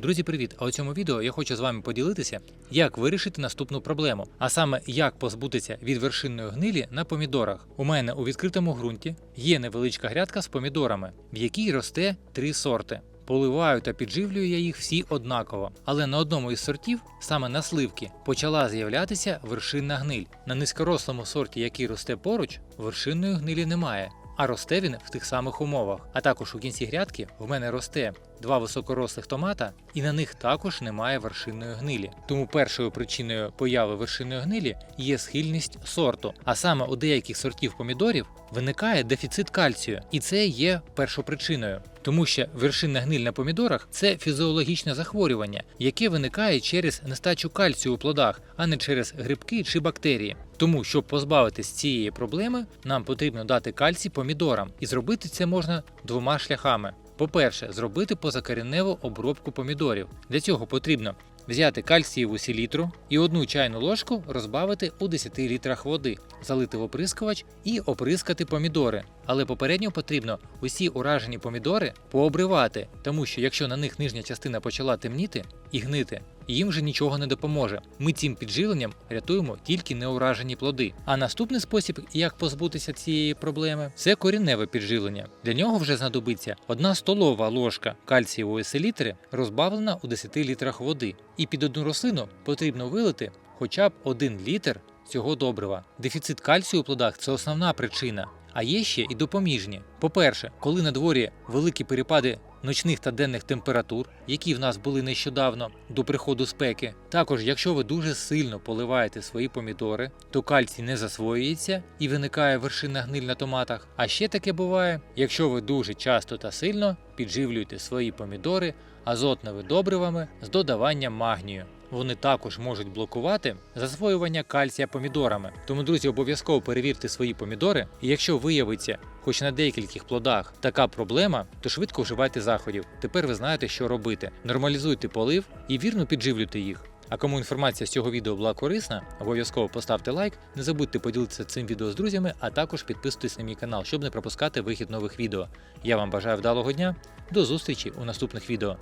Друзі, привіт! А у цьому відео я хочу з вами поділитися, як вирішити наступну проблему, а саме як позбутися від вершинної гнилі на помідорах. У мене у відкритому ґрунті є невеличка грядка з помідорами, в якій росте три сорти. Поливаю та підживлюю я їх всі однаково, але на одному із сортів, саме на сливки, почала з'являтися вершинна гниль. На низькорослому сорті, який росте поруч, вершинної гнилі немає. А росте він в тих самих умовах. А також у кінці грядки в мене росте два високорослих томата, і на них також немає вершинної гнилі. Тому першою причиною появи вершинної гнилі є схильність сорту. А саме у деяких сортів помідорів виникає дефіцит кальцію, і це є першопричиною. Тому що вершинна гниль на помідорах це фізіологічне захворювання, яке виникає через нестачу кальцію у плодах, а не через грибки чи бактерії. Тому, щоб позбавитись цієї проблеми, нам потрібно дати кальцій помідорам, і зробити це можна двома шляхами. По-перше, зробити позакореневу обробку помідорів. Для цього потрібно взяти кальцієву селітру і одну чайну ложку розбавити у 10 літрах води, залити в оприскувач і оприскати помідори. Але попередньо потрібно усі уражені помідори пообривати, тому що якщо на них нижня частина почала темніти і гнити, їм вже нічого не допоможе. Ми цим підживленням рятуємо тільки неуражені плоди. А наступний спосіб, як позбутися цієї проблеми, це корінневе підживлення. Для нього вже знадобиться одна столова ложка кальцієвої селітри, розбавлена у 10 літрах води. І під одну рослину потрібно вилити хоча б 1 літр цього добрива. Дефіцит кальцію у плодах це основна причина. А є ще і допоміжні. По-перше, коли на дворі великі перепади ночних та денних температур, які в нас були нещодавно до приходу спеки. Також, якщо ви дуже сильно поливаєте свої помідори, то кальцій не засвоюється і виникає вершина гниль на томатах. А ще таке буває, якщо ви дуже часто та сильно підживлюєте свої помідори азотними добривами з додаванням магнію. Вони також можуть блокувати засвоювання кальція помідорами. Тому, друзі, обов'язково перевірте свої помідори, і якщо виявиться хоч на декількох плодах така проблема, то швидко вживайте заходів. Тепер ви знаєте, що робити. Нормалізуйте полив і вірно підживлюйте їх. А кому інформація з цього відео була корисна, обов'язково поставте лайк, не забудьте поділитися цим відео з друзями, а також підписуйтесь на мій канал, щоб не пропускати вихід нових відео. Я вам бажаю вдалого дня, до зустрічі у наступних відео.